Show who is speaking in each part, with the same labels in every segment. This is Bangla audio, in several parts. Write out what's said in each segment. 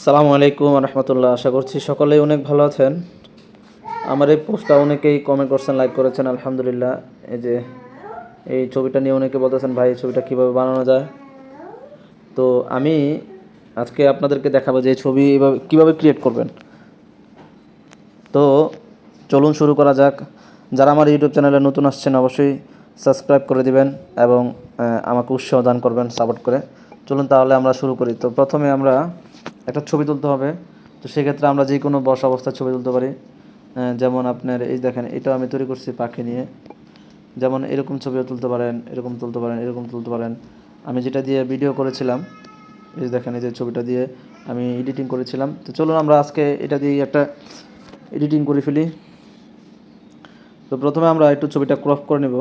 Speaker 1: আসসালামু আলাইকুম রহমতুল্লাহ। আশা করছি সকলেই অনেক ভালো আছেন। আমার এই পোস্টটা অনেকেই কমেন্ট করছেন লাইক করেছেন, আলহামদুলিল্লাহ। এই যে, এই ছবিটা নিয়ে অনেকে বলতেছেন, ভাই, এই ছবিটা কীভাবে বানানো যায়? তো আমি আজকে আপনাদেরকে দেখাবো যে ছবি এভাবে, কীভাবে ক্রিয়েট করবেন। তো চলুন শুরু করা যাক। যারা আমার ইউটিউব চ্যানেলে নতুন আসছেন, অবশ্যই সাবস্ক্রাইব করে দিবেন এবং আমাকে উৎসাহ দান করবেন সাপোর্ট করে। চলুন তাহলে আমরা শুরু করি। তো প্রথমে আমরা একটা ছবি তুলতে হবে। তো সেক্ষেত্রে আমরা যে কোনো বসা অবস্থায় ছবি তুলতে পারি। যেমন আপনার এই দেখেন, এটাও আমি তৈরি করছি পাখি নিয়ে। যেমন এরকম ছবিও তুলতে পারেন, এরকম তুলতে পারেন, এরকম তুলতে পারেন। আমি যেটা দিয়ে ভিডিও করেছিলাম, এই দেখেন, এই যে ছবিটা দিয়ে আমি এডিটিং করেছিলাম। তো চলুন আমরা আজকে এটা দিয়ে একটা এডিটিং করে ফেলি। তো প্রথমে আমরা একটু ছবিটা ক্রপ করে নেব।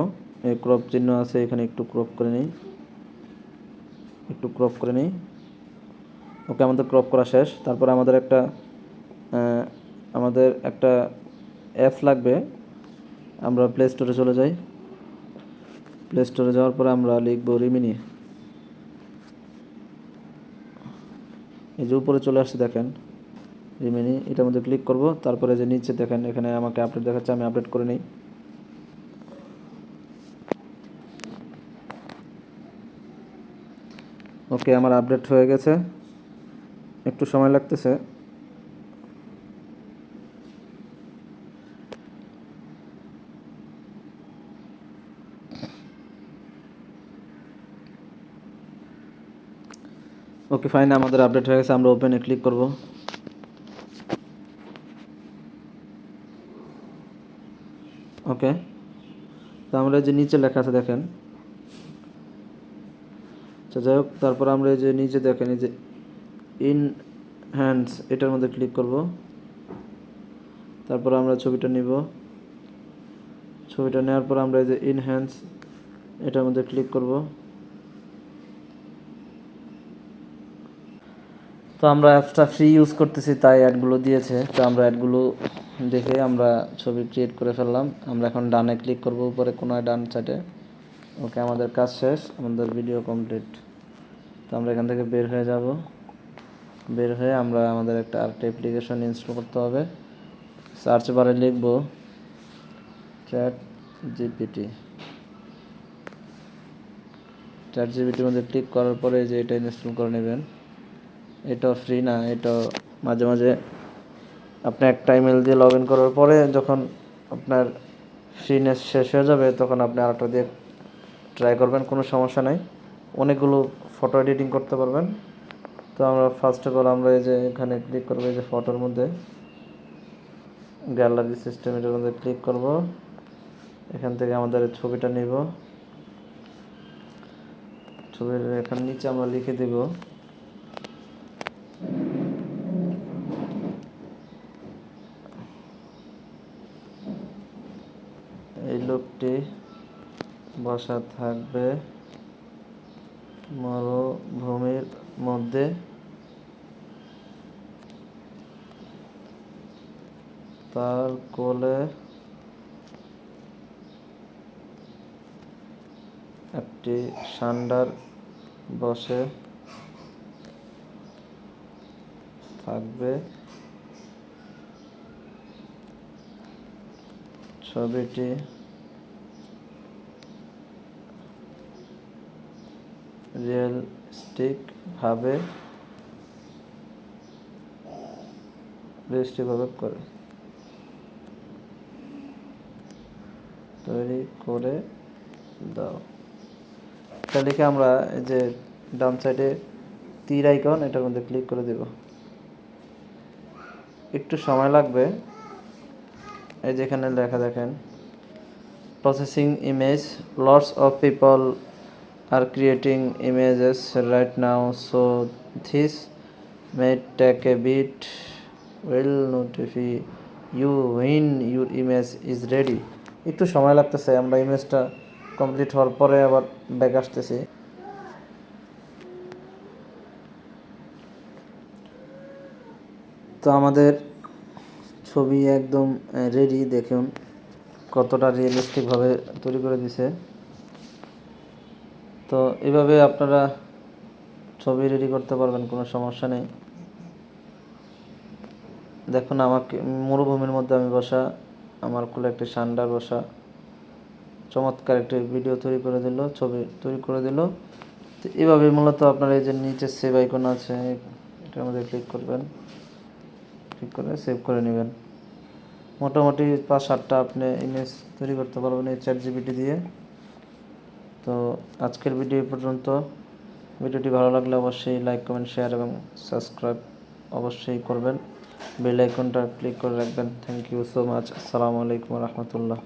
Speaker 1: এই ক্রপ চিহ্ন আছে, এখানে একটু ক্রপ করে নিই। একটু ক্রপ করে নিই। ওকে আমাদের ক্রপ করা শেষ। তারপর আমাদের একটা আমাদের একটা অ্যাপস লাগবে। আমরা প্লে স্টোরে চলে যাই। প্লে স্টোরে যাওয়ার পরে আমরা লিখব রিমিনি এই যে উপরে চলে আসছে দেখেন রিমিনি এটার মধ্যে ক্লিক করব। তারপরে যে নিচে দেখেন, এখানে আমাকে আপডেট দেখাচ্ছে, আমি আপডেট করে নিই। ওকে, আমার আপডেট হয়ে গেছে। একটু সময় লাগতেছে। ওকে ফাইন আমাদের আপডেট হয়ে গেছে, আমরা ওপেনে ক্লিক করব। ওকে তো আমরা যে নিচে লেখা আছে, দেখেন। আচ্ছা যাই হোক, তারপর আমরা এই যে নিচে দেখেন, এই যে ইন হ্যান্ডস, এটার মধ্যে ক্লিক করব। তারপর আমরা ছবিটা নিব। ছবিটা নেওয়ার পর আমরা এই যে ইন হ্যান্ডস, এটার মধ্যে ক্লিক করব। তো আমরা অ্যাপসটা ফ্রি ইউজ করতেছি, তাই অ্যাডগুলো দিয়েছে। তো আমরা অ্যাডগুলো দেখে আমরা ছবি ক্রিয়েট করে ফেললাম। আমরা এখন ডানে ক্লিক করব, উপরে কোনো ডান সাইডে ওকে, আমাদের কাজ শেষ, আমাদের ভিডিও কমপ্লিট। তো আমরা এখান থেকে বের হয়ে যাব। বের হয়ে আমরা আমাদের একটা আরেকটা অ্যাপ্লিকেশন ইনস্টল করতে হবে। সার্চ বারে লিখব চ্যাট জিপিটি চ্যাট জিপিটির মধ্যে ক্লিক করার পরে যে এটা ইনস্টল করে নেবেন। এটাও ফ্রি না এটা মাঝে মাঝে আপনি একটা ইমেল দিয়ে লগ ইন করার পরে যখন আপনার ফ্রিনেস শেষ হয়ে যাবে, তখন আপনি আরেকটা দিয়ে ট্রাই করবেন, কোনো সমস্যা নাই। অনেকগুলো ফটো এডিটিং করতে পারবেন। তো আমরা ফার্স্ট অফ অল আমরা এই যে এখানে ক্লিক করব, এই যে ফটোর মধ্যে। গ্যালারি সিস্টেম এটার মধ্যে ক্লিক করব। এখান থেকে আমাদের ছবিটা নিব। ছবির এখান নিচে আমরা লিখে দেব। এই লোকটি বসা থাকবে। মরুভূমির মধ্যে তার কোলে একটি সান্ডার বসে থাকবে। ছবিটি রিয়েলিস্টিক ভাবে রিয়েলিস্টিক ভাবে করে। তৈরি করে দাও। এটা লিখে আমরা এই যে ডান সাইডে তীর আইকন এটার মধ্যে ক্লিক করে দেব। একটু সময় লাগবে। এই যেখানে লেখা দেখেন, processing image, lots of people are creating images right now so this may take a bit will notify you when your image is ready একটু সময় লাগতেছে আমরা ইমেজটা কমপ্লিট হওয়ার পরে আবার ব্যাক আসতেছি তো আমাদের ছবি একদম রেডি দেখুন কতটা রিয়েলিস্টিকভাবে তৈরি করে দিছে তো এভাবে আপনারা ছবি রেডি করতে পারবেন, কোনো সমস্যা নেই। দেখুন, আমাকে, মরুভূমির মধ্যে আমি বসা, আমার কোলে একটি সান্ডার বসা। চমৎকার একটি ভিডিও তৈরি করে দিল, ছবি তৈরি করে দিল। তো এভাবে মূলত আপনার এই যে নিচে সেভ আইকন আছে, এটার মধ্যে ক্লিক করবেন। ক্লিক করে সেভ করে নেবেন। মোটামুটি পাঁচ সাতটা আপনি ইমেজ তৈরি করতে পারবেন এই চ্যাট জিবিটি দিয়ে। তো আজকের ভিডিও পর্যন্ত। ভিডিওটি ভালো লাগলে অবশ্যই লাইক, কমেন্ট, শেয়ার এবং সাবস্ক্রাইব অবশ্যই করবেন। বেল আইকনটা ক্লিক করে রাখবেন। Thank you so much. আসসালামু আলাইকুম রহমতুল্লাহ।